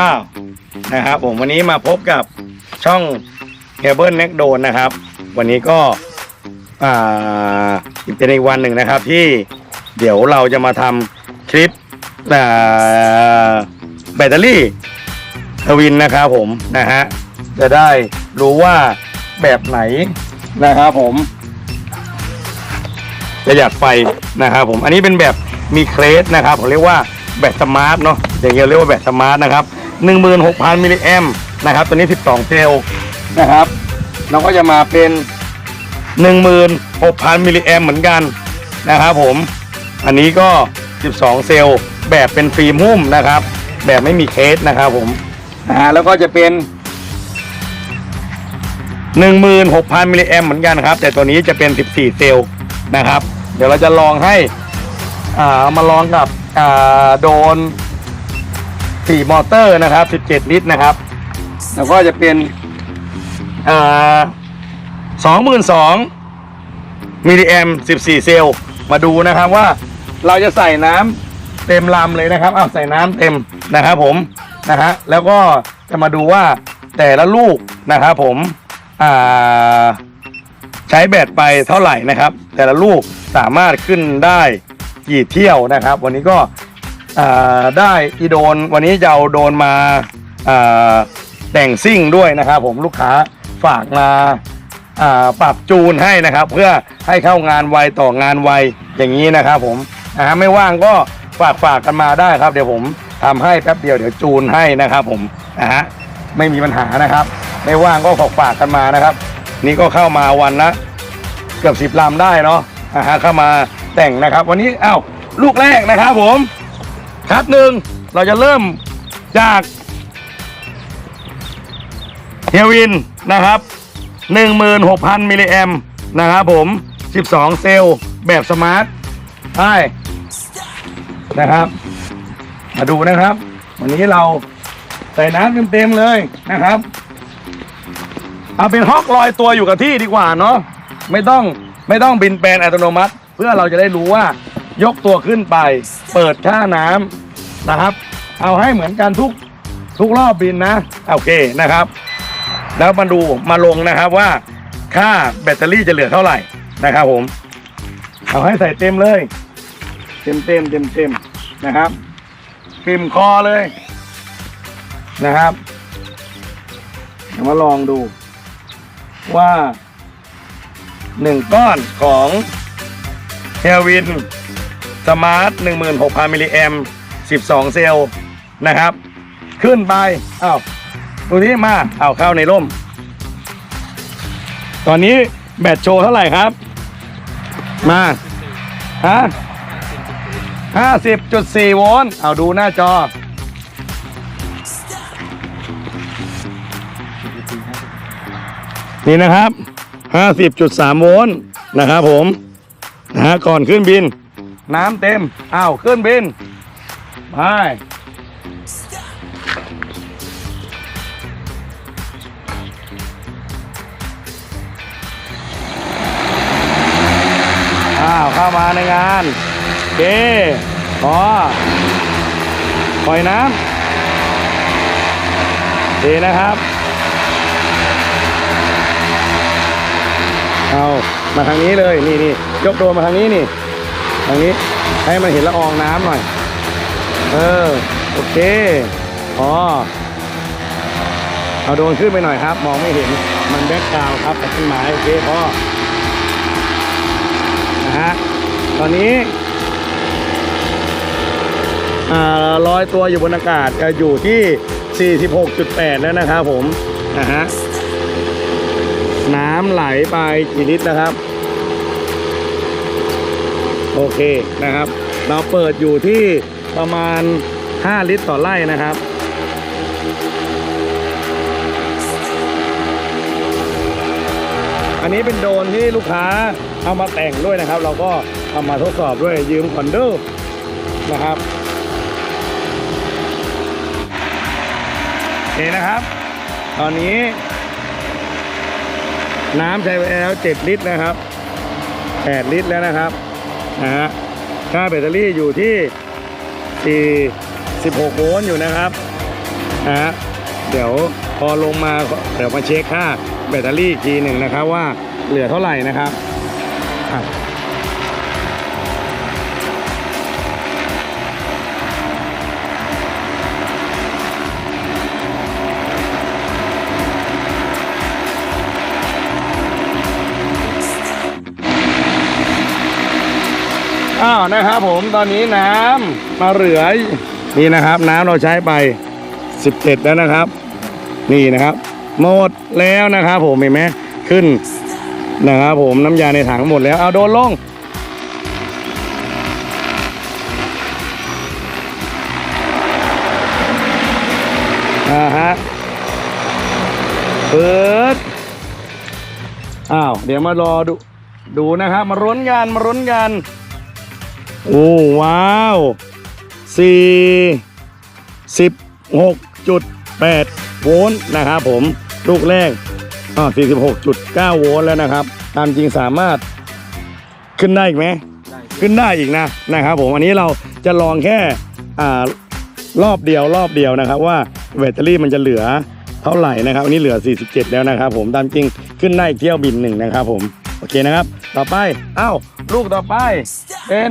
อ้าวนะครับผมวันนี้มาพบกับช่องเฮเบิลเน็กโดนนะครับ วันนี้ก็อ่าเป็นอีกวันหนึ่งนะครับที่เดี๋ยวเราจะมาทำคลิปอ่าแบตเตอรี่ทวินนะครับผมนะฮะจะได้รู้ว่าแบบไหนนะครับผมประหยัดไฟนะครับผมอันนี้เป็นแบบมีเครสนะครับผมเรียกว่าแบตสมาร์ทเนาะอย่างเงี้ยเรียกว่าแบตสมาร์ทนะครับ 16,000มิลลิแอมนะครับ ตัวนี้ 12 เซลล์นะครับ เราก็จะมาเป็น 16,000มิลลิแอมเหมือนกันนะครับผม อันนี้ก็ 12 เซลล์แบบเป็นฟิล์มหุ้มนะครับ แบบไม่มีเคสนะครับผมนะฮะแล้วก็จะเป็น 16,000มิลลิแอมเหมือนกันครับ แต่ตัวนี้จะเป็น 14 เซลล์นะครับ เดี๋ยวเราจะลองให้ อ่าเอามาลองกับอ่าโดน 4 มอเตอร์นะครับ 17 ลิตรนะครับ แล้วก็จะเป็นอ่า22,000มิลลิแอม14เซลล์มาดูนะครับว่าเราจะใส่น้ำเต็มลำเลยนะครับอ้าวใส่น้ำเต็มนะครับผมนะฮะแล้วก็จะมาดูว่าแต่ละลูกนะครับผมอ่าใช้แบตไปเท่าไหร่นะครับ แต่ละลูกสามารถขึ้นได้กี่เที่ยวนะครับ วันนี้ก็อ่า ได้อีโดนวันนี้จะเอาโดนมาแต่งซิ่งด้วยนะครับ ผมลูกค้าฝากมาปรับจูนให้นะครับ เพื่อให้เข้างานไวต่องานไวอย่างนี้นะครับ ผมนะฮะไม่ว่างก็ฝากฝากกันมาได้ครับ เดี๋ยวผมทำให้แป๊บเดียวเดี๋ยวจูนให้นะครับ ผมนะฮะไม่มีปัญหานะครับ ไม่ว่างก็ฝากฝากกันมานะครับ นี่ก็เข้ามาวันละเกือบสิบลำได้เนาะนะฮะเข้ามาแต่งนะครับ วันนี้อ้าวลูกแรกนะครับผม คัดหนึ่งเราจะเริ่มจากเฮวินนะครับ 16,000มิลลิแอมนะครับผม 12 เซลล์แบบสมาร์ทใช่นะครับ มาดูนะครับ วันนี้เราใส่น้ำเต็มๆเลยนะครับ เอาเป็นฮอกลอยตัวอยู่กับที่ดีกว่าเนาะไม่ต้องไม่ต้องบินแปลนอัตโนมัติ เพื่อเราจะได้รู้ว่า ยกตัวขึ้นไป เปิดค่าน้ำนะครับ เอาให้เหมือนกันทุกทุกรอบบินนะโอเคนะครับ แล้วมาดูมาลงนะครับว่า ค่าแบตเตอรี่จะเหลือเท่าไหร่นะครับผม เอาให้ใส่เต็มเลย เต็มเต็มเต็มเต็มนะครับปิ่มคอเลยนะครับเดี๋ยวมาลองดู ว่าหนึ่งก้อนของเฮวิน สมาร์ท16,000มิลลิแอม12 เซลล์นะครับ ขึ้นไปอ้าวดูนี้มาเอาเข้าในร่ม ตอนนี้แบตโชว์เท่าไหร่ครับ มาฮะ50.4โวลต์เอาดูหน้าจอ นี่นะครับ50.3โวลต์นะครับผมนะฮะก่อนขึ้นบิน น้ำเต็ม อ้าวขึ้นบิน ไป อ้าว เข้ามาในงานโอเคพอปล่อยน้ำดีนะครับ เอา มาทางนี้เลย นี่นี่ยกตัวมาทางนี้นี่ ทางนี้ให้มันเห็นละอองน้ำหน่อย เออ โอเค อ๋อ เอาโดนขึ้นไปหน่อยครับ มองไม่เห็น มันแบ็กกราวครับกับต้นไม้โอเคพ่อนะฮะ ตอนนี้อ่าลอยตัวอยู่บนอากาศจะอยู่ที่ 46.8 แล้วนะครับผมนะฮะ น้ำไหลไปกี่ลิตรนะครับ โอเคนะครับ เราเปิดอยู่ที่ประมาณ 5 ลิตรต่อไร่นะครับอันนี้เป็นโดนที่ลูกค้าเอามาแต่งด้วยนะครับ เราก็เอามาทดสอบด้วยยืมคอนเดอร์นะครับโอเคนะครับ ตอนนี้ น้ำใช้ไปแล้ว 7 ลิตรนะครับ 8 ลิตรแล้วนะครับ นะฮะค่าแบตเตอรี่อยู่ที่4 16โวลต์อยู่นะครับนะฮะเดี๋ยวพอลงมาเดี๋ยวมาเช็คค่าแบตเตอรี่อีกทีหนึ่งนะครับว่าเหลือเท่าไหร่นะครับ อ้าวนะครับผมตอนนี้น้ำมาเหลือนี่นะครับ น้ำเราใช้ไป 17 แล้วนะครับ นี่นะครับ หมดแล้วนะครับ ผมเห็นไหมขึ้นนะครับผมน้ำยาในถังหมดแล้วเอาโดนลงอ่าฮะเปิดอ้าวเดี๋ยวมารอดูดูนะครับ มาร้นกันมาร้นกัน โอ้ว้าวสี่สิบหกจุดแปดโวลต์นะครับผมลูกแรกอ่าสี่สิบหกจุดเก้าโวลต์แล้วนะครับ ตามจริงสามารถขึ้นได้อีกไหมขึ้นได้อีกนะนะครับผมอันนี้เราจะลองแค่อ่ารอบเดียวรอบเดียวนะครับ ว่าแบตเตอรี่มันจะเหลือเท่าไหร่นะครับอันนี้เหลือ 47 แล้วนะครับ ผมตามจริงขึ้นได้อีกเที่ยวบินหนึ่งนะครับ ผมโอเคนะครับ ต่อไปอ้าว ลูกต่อไป เป็น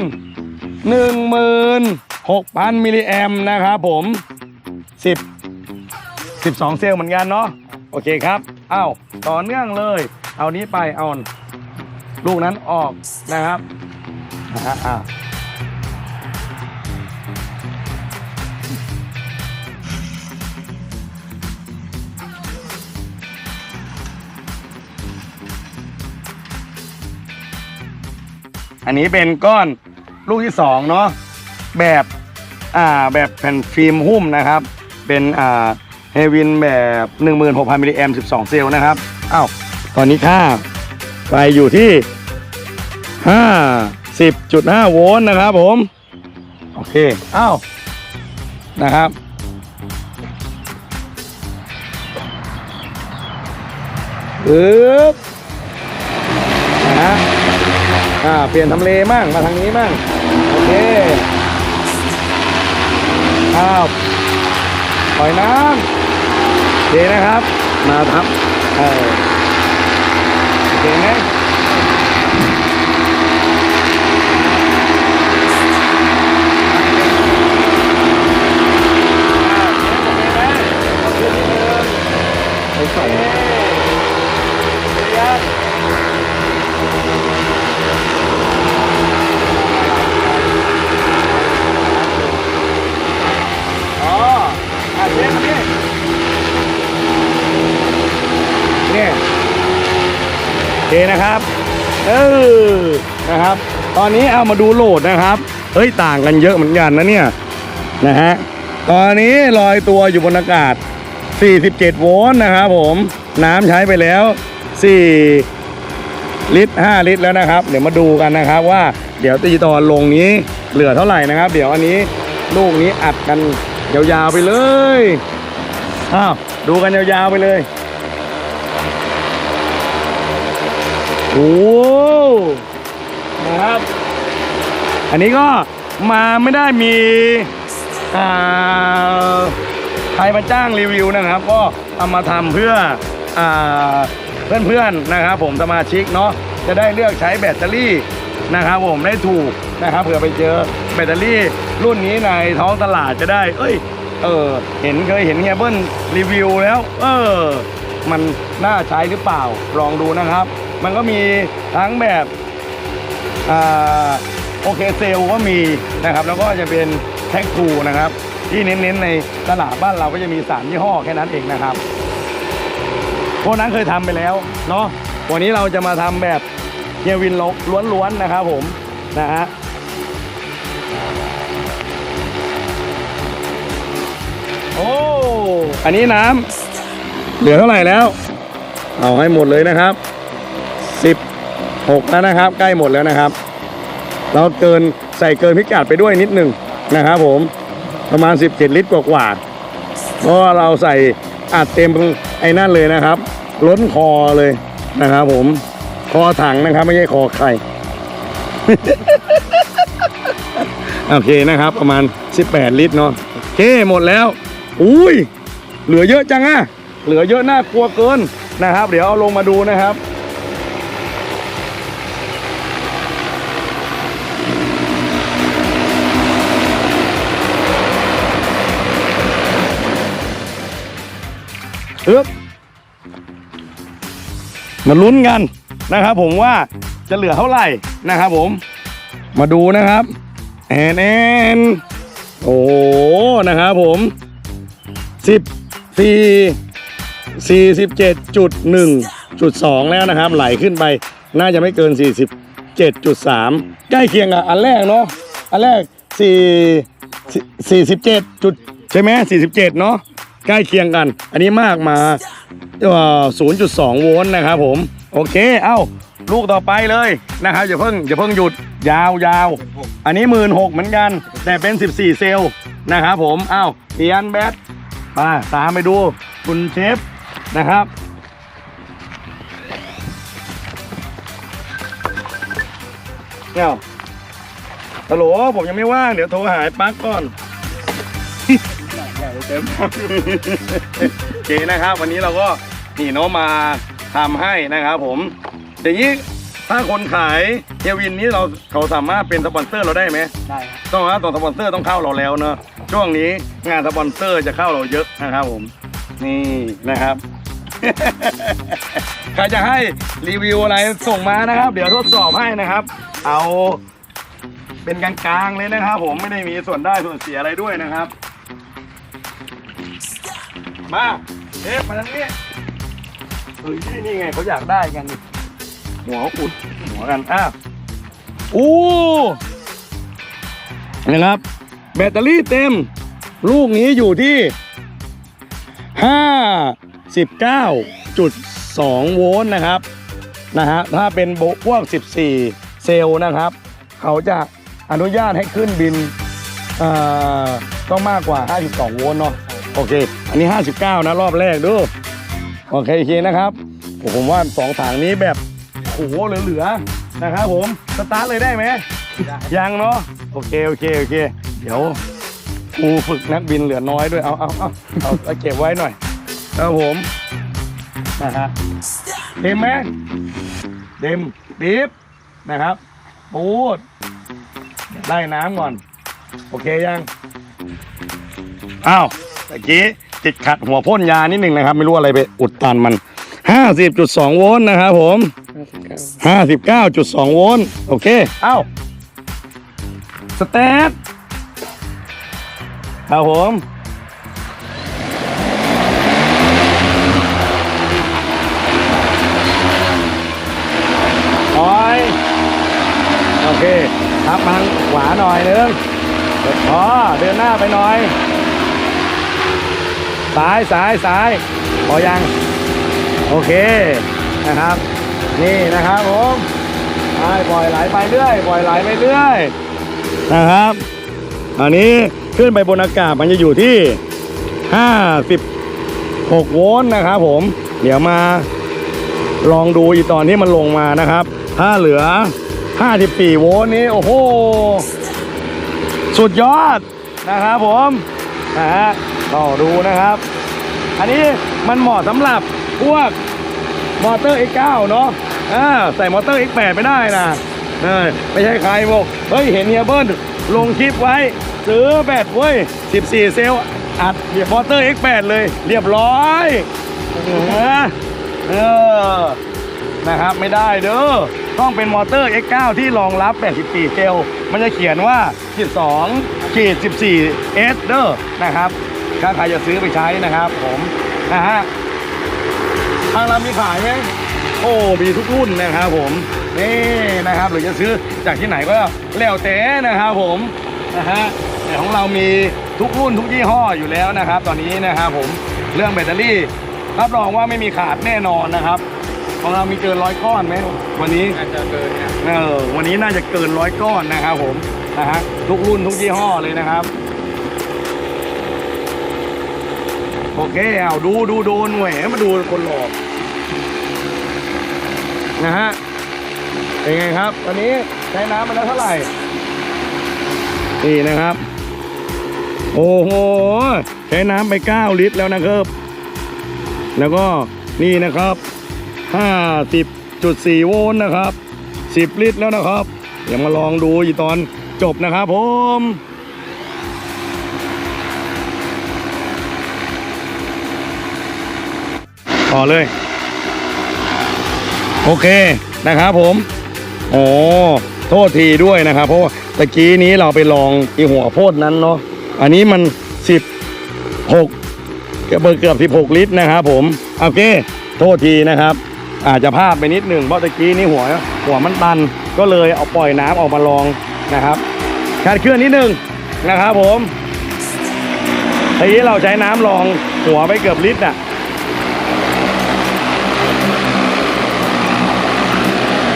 16,000มิลลิแอมนะครับผม 10 12 เซลล์เหมือนกันเนาะโอเคครับอ้าวต่อเนื่องเลย เอานี้ไปเอาลูกนั้นออกนะครับอ่า อันนี้เป็นก้อนลูกที่สองเนาะแบบอ่าแบบแผ่นฟิล์มหุ้มนะครับ เป็นอ่าเฮวินแบบ 16,000มิลลิแอม12 เซลล์นะครับอ้าวตอนนี้ค่าไฟอยู่ที่ 50.5 โวลต์นะครับผม โอเคอ้าวนะครับปึ๊บ อ่าเปลี่ยนทำเลมั่งมาทางนี้มั่งโอเคอ้าวปล่อยน้ำโอเคนะครับ มาทับเออโอเคไหม เคนะครับ เออ นะครับ ตอนนี้เอามาดูโหลดนะครับ เฮ้ยต่างกันเยอะเหมือนกันนะเนี่ย นะฮะ ตอนนี้ลอยตัวอยู่บนอากาศ 47 โวลต์นะครับผม น้ำใช้ไปแล้ว 4 ลิตร 5 ลิตรแล้วนะครับ เดี๋ยวมาดูกันนะครับว่า เดี๋ยวตีตอนลงนี้เหลือเท่าไหร่นะครับ เดี๋ยวอันนี้ลูกนี้อัดกันยาวๆไปเลย อ้าว ดูกันยาวๆไปเลย โอ้โหนะครับ อันนี้ก็มาไม่ได้มีใครมาจ้างรีวิวนะครับ ก็เอามาทำเพื่ออเพื่อนๆนะครับ ผมสมาชิกเนาะจะได้เลือกใช้แบตเตอรี่นะครับผมได้ถูกนะครับเผื่อไปเจอแบตเตอรี่รุ่นนี้ในท้องตลาดจะได้ เอ้ย เออ เห็นเคยเห็นเฮียเบิ้ลรีวิวแล้ว เออ มันน่าใช้หรือเปล่าลองดูนะครับ มันก็มีทั้งแบบโอเคเซลก็มีนะครับ แล้วก็จะเป็นแท็กทูนะครับ ที่เน้นๆในตลาดบ้านเราก็จะมีสามยี่ห้อแค่นั้นเองนะครับพวกนั้นเคยทำไปแล้วเนาะวันนี้เราจะมาทำแบบเยวินล้วนๆนะครับผมนะฮะโอ้อันนี้น้ำเหลือเท่าไหร่แล้ว เอาให้หมดเลยนะครับ สิบหกแล้วนะครับ ใกล้หมดแล้วนะครับ เราเกินใส่เกินพิกัดไปด้วยนิดหนึ่งนะครับผมประมาณ 17 ลิตรกว่าๆเพราะเราใส่อัดเต็มไอ้นั่นเลยนะครับ ล้นคอเลยนะครับผมคอถังนะครับ ไม่ใช่คอไข่โอเคนะครับ ประมาณ 18 ลิตรเนาะโอเคหมดแล้ว อุ้ยเหลือเยอะจังอะเหลือเยอะน่ากลัวเกินนะครับ เดี๋ยวเอาลงมาดูนะครับึบมาลุ้นกันนะครับผมว่าจะเหลือเท่าไหร่นะครับผม มาดูนะครับแอนแอนโอ้โหนะครับผมสิบสี่สี่สิบเจ็ดจุดหนึ่งจุดสองแล้วนะครับ ไหลขึ้นไปน่าจะไม่เกินสี่สิบเจ็ดจุดสามใกล้เคียงกับอันแรกเนาะอันแรกสี่สี่สิบเจ็ดจุดใช่ไหมสี่สิบเจ็ดเนาะ ใกล้เคียงกัน อันนี้มากมาศูนย์จุดสองโวลต์นะครับผม โอเค เอ้า ลูกต่อไปเลยนะครับอย่าเพิ่งอย่าเพิ่งหยุดยาวยาว อันนี้หมื่นหกเหมือนกัน แต่เป็น 14 เซลล์นะครับผม เอ้าเปลี่ยนแบตมาตามไปดูคุณเชฟนะครับเนี่ยฮัลโหลผมยังไม่ว่าง เดี๋ยวโทรหาไอ้ปั๊กก่อน เต็มโอเคนะครับ วันนี้เราก็นี่เนาะมาทำให้นะครับผม อย่างนี้ถ้าคนขายเฮยวินนี้เราเขาสามารถเป็นสปอนเซอร์เราได้ไหม ได้ครับต้องนะต้องสปอนเซอร์ต้องเข้าเราแล้วเนอะช่วงนี้งานสปอนเซอร์จะเข้าเราเยอะนะครับผม นี่นะครับ ใครจะให้รีวิวอะไรส่งมานะครับ เดี๋ยวทดสอบให้นะครับ เอาเป็นกลางๆเลยนะครับ ผมไม่ได้มีส่วนได้ส่วนเสียอะไรด้วยนะครับ มาเทปมาทางนี้เฮ้ยนี่ไงเขาอยากได้กัน หัวอุดหัวกันอ้าวอู้นะครับ แบตเตอรี่เต็ม ลูกนี้อยู่ที่ 59.2 โวลต์นะครับ นะฮะ ถ้าเป็นโบพวก 14 เซลล์นะครับ เขาจะอนุญาตให้ขึ้นบินอ่อต้องมากกว่า 52 โวลต์เนาะ โอเค อันนี้ 59 นะ รอบแรกดูโอเคโอเคนะครับโอ้ผมว่าสองถังนี้แบบโอ้โหเหลือๆนะครับผมสตาร์ทเลยได้ไหมยังเนาะโอเคโอเคโอเค เดี๋ยวครูฝึกนักบินเหลือน้อยด้วยเอาเอาเอาเอาเอาเก็บไว้หน่อยครับผมนะฮะเต็มไหมเต็มดิฟนะครับปูดไล่น้ำก่อน โอเคยังอ้าว ตะกี้ติดขัดหัวพ่นยานิดหนึ่งนะครับ ไม่รู้อะไรไปอุดตันมัน 50.2 โวลต์นะครับผม 59.2 โวลต์โอเค เอ้าสเตทครับผมถอยโอเคครับทางขวาหน่อยนึงพอเดินหน้าไปหน่อย ซ้ายซ้ายซ้ายพอยังโอเคนะครับ นี่นะครับผมปปล่อยไหลไปเรื่อยปล่อยไหลไปเรื่อยนะครับอันนี้ขึ้นไปบนอากาศมันจะอยู่ที่ 56 โวลต์นะครับ ผม เดี๋ยวมาลองดูอีกตอนที่มันลงมานะครับ ถ้าเหลือ 54 โวลต์นี้โอ้โห สุดยอดนะครับผมนะฮะต่อดูนะครับ อันนี้มันเหมาะสำหรับพวกมอเตอร์ X9 เนาะอ่าใส่มอเตอร์ X8 ไม่ได้นะเออไม่ใช่ใครบอกเฮ้ยเห็นเฮียเบิ้ลลงคลิปไว้ ซื้อแบตเว้ย 14 เซลล์อัดเหียมอเตอร์ X8 เลย เรียบร้อยเออเออนะครับไม่ได้เด้อต้องเป็นมอเตอร์ X9 ที่รองรับ 84 เซลล์มันจะเขียนว่า 12ขีด14 S เด้อนะครับ ถ้าใครจะซื้อไปใช้นะครับผมนะฮะทางเรามีขายไหมโอ้มีทุกรุ่นนะครับผมนี่นะครับหรือจะซื้อจากที่ไหนก็แล้วแต่นะครับผมนะฮะแต่ของเรามีทุกรุ่นทุกยี่ห้ออยู่แล้วนะครับ ตอนนี้นะครับผมเรื่องแบตเตอรี่ รับรองว่าไม่มีขาดแน่นอนนะครับของเรามีเกินร้อยก้อนไหมวันนี้น่าจะเกินเนี่ยเออวันนี้น่าจะเกินร้อยก้อนนะครับผมนะฮะทุกรุ่นทุกยี่ห้อเลยนะครับ โอเคเอาดูดูโดนหน่วยมาดูคนหลอกนะฮะเป็นไงครับ ตอนนี้ใช้น้ำมาแล้วเท่าไหร่นี่นะครับ โอ้โห ใช้น้ำไป 9 ลิตรแล้วนะครับ แล้วก็นี่นะครับ 50.4 โวลต์นะครับ 10 ลิตรแล้วนะครับ เดี๋ยวมาลองดูอีกตอนจบนะครับผม ต่อเลย โอเคนะครับผม โอ้โทษทีด้วยนะครับ เพราะว่าตะกี้นี้เราไปลองอีหัวโพดนั้นเนาะอันนี้มัน 16เกือบเกือบ 16 ลิตรนะครับผม โอเค โทษทีนะครับ อาจจะพลาดไปนิดหนึ่งเพราะตะกี้นี้หัวหัวมันตันก็เลยเอาปล่อยน้ำออกมาลองนะครับคาดเคลื่อนนิดนึงนะครับผมทีนี้เราใช้น้ำลองหัวไปเกือบลิตรอะ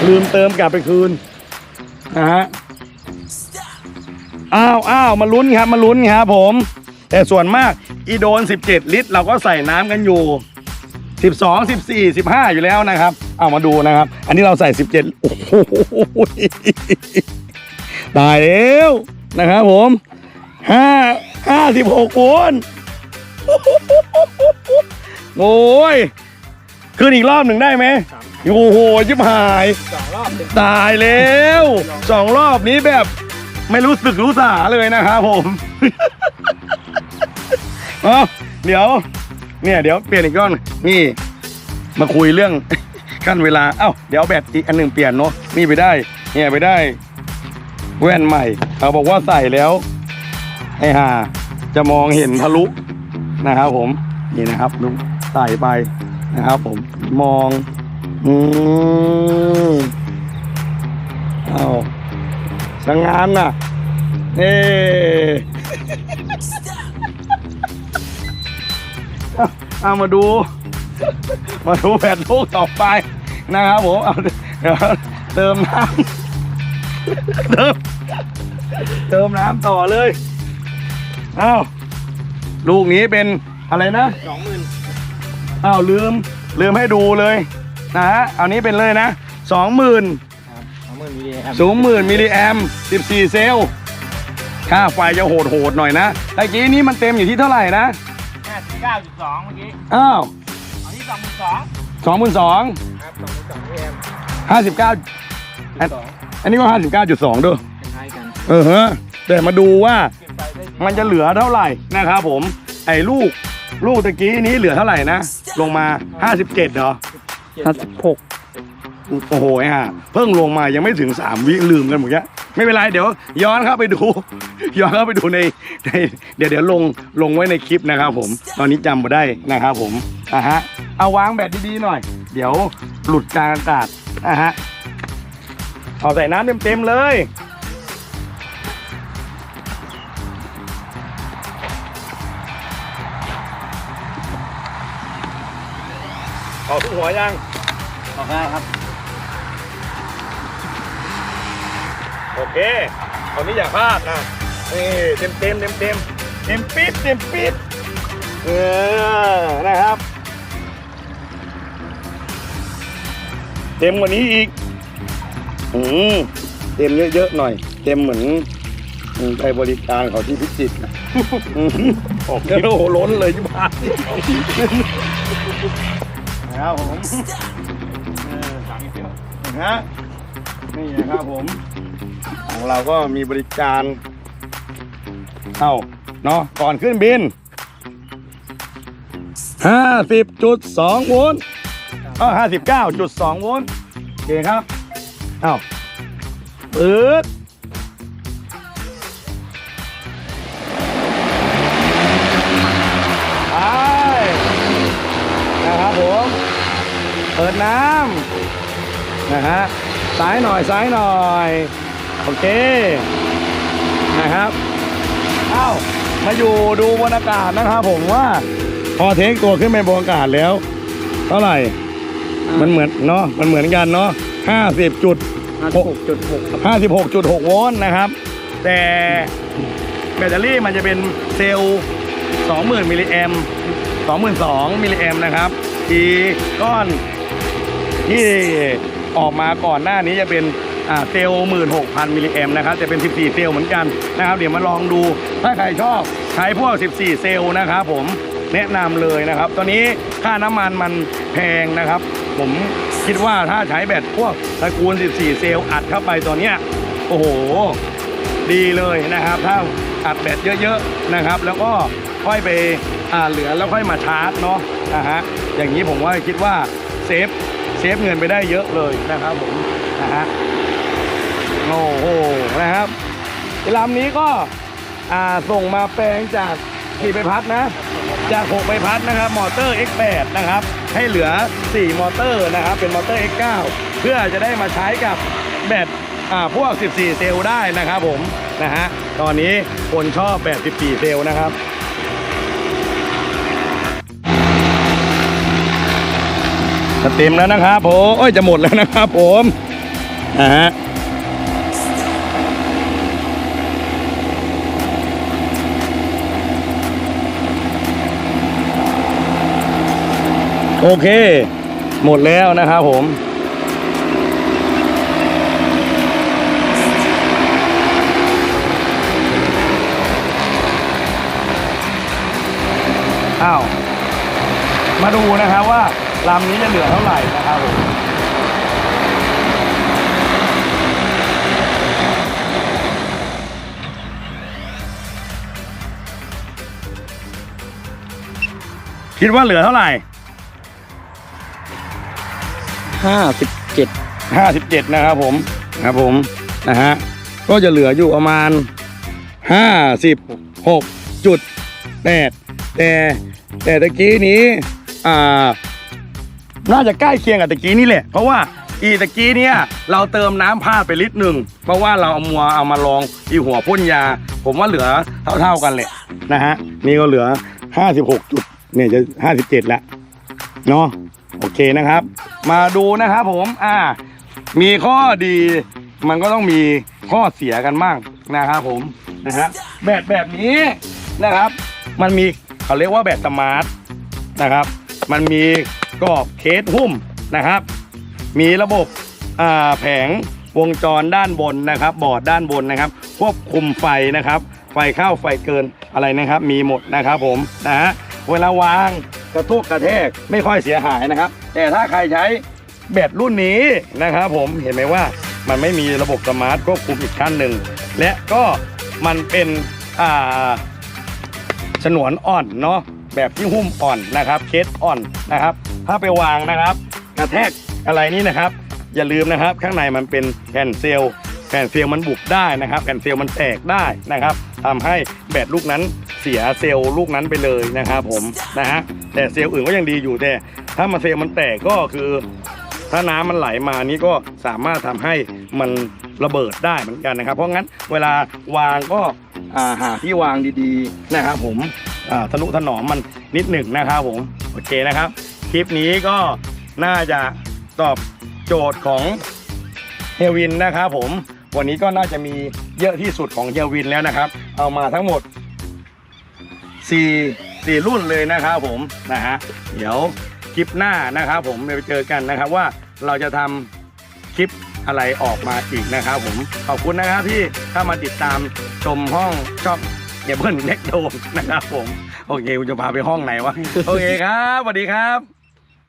ลืมเติมกลับไปคืนนะฮะอ้าวอ้าวมาลุ้นครับมาลุ้นครับผม แต่ส่วนมากอีโดน 17 ลิตร เราก็ใส่น้ำกันอยู่ 12 14 15 อยู่แล้วนะครับ เอามาดูนะครับ อันนี้เราใส่ 17 โอ้โหตายแล้วนะครับผม 5 56โวลต์โอ้ย ขึ้นอีกรอบหนึ่งได้ไหมโอ้โหยิบหายสองรอบหนึ่งตายแล้วสองรอบนี้แบบไม่รู้สึกรู้สาเลยนะครับผมเอ้าเดี๋ยว เนี่ยเดี๋ยวเปลี่ยนอีกก้อนนี่ มาคุยเรื่องขั้นเวลา เอ้าเดี๋ยวแบตอีกอันหนึ่งเปลี่ยนเนาะนี่ไปได้ เนี่ยไปได้ แว่นใหม่เขาบอกว่าใส่แล้ว ไอ้ห่าจะมองเห็นทะลุนะครับผมนี่นะครับลุงใส่ไป นะครับผมมอง อืมเอาสังงานน่ะเอ๊เอาเอามาดู มาดูแผ่นลูกต่อไปนะครับผมเอาเดี๋ยวเติมน้ำเติมเติมน้ำต่อเลย เอาลูกนี้เป็นอะไรนะสองหมื่น อ้าวลืมลืมให้ดูเลยนะฮะเอานี้เป็นเลยนะสองหมื่นครับสองหมื่นมิลลิแอมสูงหมื่นมิลลิแอมสิบสี่เซลล์ค่าไฟจะโหดโหดๆหน่อยนะตะกี้นี้มันเต็มอยู่ที่เท่าไหร่นะห้าสิบเก้าจุดสองเมื่อกี้อ้าวอันนี้สองหมื่นสองสองหมื่นสองครับสองหมื่นสองมิลลิแอมห้าสิบเก้าสองอันนี้ก็ห้าสิบเก้าจุดสองด้วยคล้ายๆกันเออฮะแต่มาดูว่าเก็บไปได้มันจะเหลือเท่าไหร่นะครับผมไอ้ลูก ลูกตะกี้นี้เหลือเท่าไหร่นะ ลงมาห้าสิบเจ็ดเหรอ ห้าสิบหกโอ้โหไอ้ห่าเพิ่งลงมายังไม่ถึงสามวิลืมกันหมดแกไม่เป็นไรเดี๋ยว ย้อนเข้าไปดู ย้อนเข้าไปดูในในเดี๋ยวเดี๋ยวลงลงไว้ในคลิปนะครับผม ตอนนี้จำมาได้นะครับผมอะฮะเอาวางแบตดีๆหน่อย เดี๋ยวหลุดกลางอากาศอะฮะเอาใส่น้ำเต็มๆเลย อาทุกหัวยังออกได้ครับ โอเคตอนนี้อย่าพลาดนะนี่เต็มเต็มเต็มเต็มเต็มปิดเต็มปิดเออนะครับ เต็มกว่านี้อีกอืมเต็มเยอะๆหน่อย เต็มเหมือนอืมไปบริการเขาที่พิจิตรนะอืมโอ้โหล้นเลยที่บ้า นะครับผมเออนะฮะนี่นะครับผม ของเราก็มีบริการ เอาเนาะก่อนขึ้นบิน 50.2 โวลต์เออ59.2 โวลต์โอเคครับ เอ้าปื๊ด เปิดน้ำนะฮะซ้ายหน่อยซ้ายหน่อย โอเคนะครับเอ้ามาอยู่ดูบนอากาศนะครับผมว่าพอเทคตัวขึ้นไปบนอากาศแล้ว เท่าไหร่ มันเหมือนเนาะมันเหมือนกันเนาะห้าสิบจุดห้าสิบหกจุดหกครับห้าสิบหกจุดหกโวลต์นะครับ แต่แบตเตอรี่มันจะเป็นเซลล์สองหมื่นมิลลิแอมสองหมื่นสองมิลลิแอมนะครับทีก้อน ที่ออกมาก่อนหน้านี้จะเป็นเซลล์16,000มิลลิแอมนะครับจะเป็น 14 เซลล์เหมือนกันนะครับ เดี๋ยวมาลองดูถ้าใครชอบใช้พวก 14 เซลล์นะครับผมแนะนำเลยนะครับ ตอนนี้ค่าน้ำมันมันแพงนะครับ ผมคิดว่าถ้าใช้แบตพวกตระกูล 14 เซลล์อัดเข้าไปตัวเนี้ยโอ้โห ดีเลยนะครับ ถ้าอัดแบตเยอะๆนะครับ แล้วก็ค่อยไปอ่าเหลือแล้วค่อยมาชาร์จเนาะนะฮะอย่างนี้ผมว่าคิดว่าเซฟ ซฟเงินไปได้เยอะเลยนะครับผมนะฮะโอ้โหนะครับลำนี้ก็อ่าส่งมาแปลงจากสี่ใบพัดนะ จาก 6 ใบพัดนะครับ มอเตอร์ X8 นะครับ ให้เหลือ 4 มอเตอร์นะครับ เป็นมอเตอร์ X9 เพื่อจะได้มาใช้กับแบตอ่าพวก 14 เซลล์ได้นะครับผมนะฮะตอนนี้คนชอบแบต14 เซลล์นะครับ จะเต็มแล้วนะครับผมโอ้ยจะหมดแล้วนะครับผมนะฮะโอเค หมดแล้วนะครับผมอ้าวมาดูนะครับว่า ลำนี้จะเหลือเท่าไหร่นะครับผมคิดว่าเหลือเท่าไหร่ห้าสิบเจ็ดห้าสิบเจ็ดนะครับผมครับผมนะฮะก็จะเหลืออยู่ประมาณห้าสิบหกจุดแปดแต่แต่ตะกี้นี้อ่า น่าจะใกล้เคียงกับตะกี้นี่แหละ เพราะว่าอีตะกี้เนี่ยเราเติมน้ำพลาไปลิตรหนึ่ง เพราะว่าเราเอามัวเอามาลองอีหัวพ่นยา ผมว่าเหลือเท่าๆกันแหละนะฮะนี่ก็เหลือห้าสิบหกจุดเนี่ยจะห้าสิบเจ็ดละเนาะโอเคนะครับ มาดูนะครับผมอ่า มีข้อดีมันก็ต้องมีข้อเสียกันบ้างนะครับผมนะฮะแบตแบบนี้นะครับ มันมีเขาเรียกว่าแบตสมาร์ทนะครับ มันมีกรอบเคสหุ้มนะครับ มีระบบแผงวงจรด้านบนนะครับ บอร์ดด้านบนนะครับ ควบคุมไฟนะครับ ไฟเข้าไฟเกินอะไรนะครับ มีหมดนะครับผมนะฮะเวลาวางกระทุกกระแทกไม่ค่อยเสียหายนะครับ แต่ถ้าใครใช้แบตรุ่นนี้นะครับ ผมเห็นไหมว่ามันไม่มีระบบสมาร์ทควบคุมอีกขั้นหนึ่งและก็มันเป็นอ่าฉนวนอ่อนเนาะ แบบที่หุ้มอ่อนนะครับเคสอ่อนนะครับ ถ้าไปวางนะครับกระแทกอะไรนี่นะครับ อย่าลืมนะครับ ข้างในมันเป็นแผ่นเซลล์แผ่นเซลล์มันบุบได้นะครับแผ่นเซลล์มันแตกได้นะครับทำให้แบตลูกนั้นเสียเซลล์ลูกนั้นไปเลยนะครับ ผมนะฮะแต่เซลล์อื่นก็ยังดีอยู่แต่ถ้ามาเซลล์มันแตกก็คือ ถ้าน้ำมันไหลมานี่ก็สามารถทำให้มันระเบิดได้เหมือนกันนะครับ เพราะงั้นเวลาวางก็าหาที่วางดีๆนะครับ ผม ทะนุถนอมมันนิดหนึ่งนะครับผมโอเคนะครับ คลิปนี้ก็น่าจะตอบโจทย์ของเฮวินนะครับผมวันนี้ก็น่าจะมีเยอะที่สุดของเฮวินแล้วนะครับ เอามาทั้งหมดสี่สี่รุ่นเลยนะครับผมนะฮะเดี๋ยวคลิปหน้านะครับผมเดี๋ยวไปเจอกันนะครับว่าเราจะทำคลิปอะไรออกมาอีกนะครับผมขอบคุณนะครับที่เข้ามาติดตามชมห้องชอบ เก็บเบิ้ลเล็กโดมนะครับผม โอเคคุณจะพาไปห้องไหนวะ โอเคครับสวัสดีครับ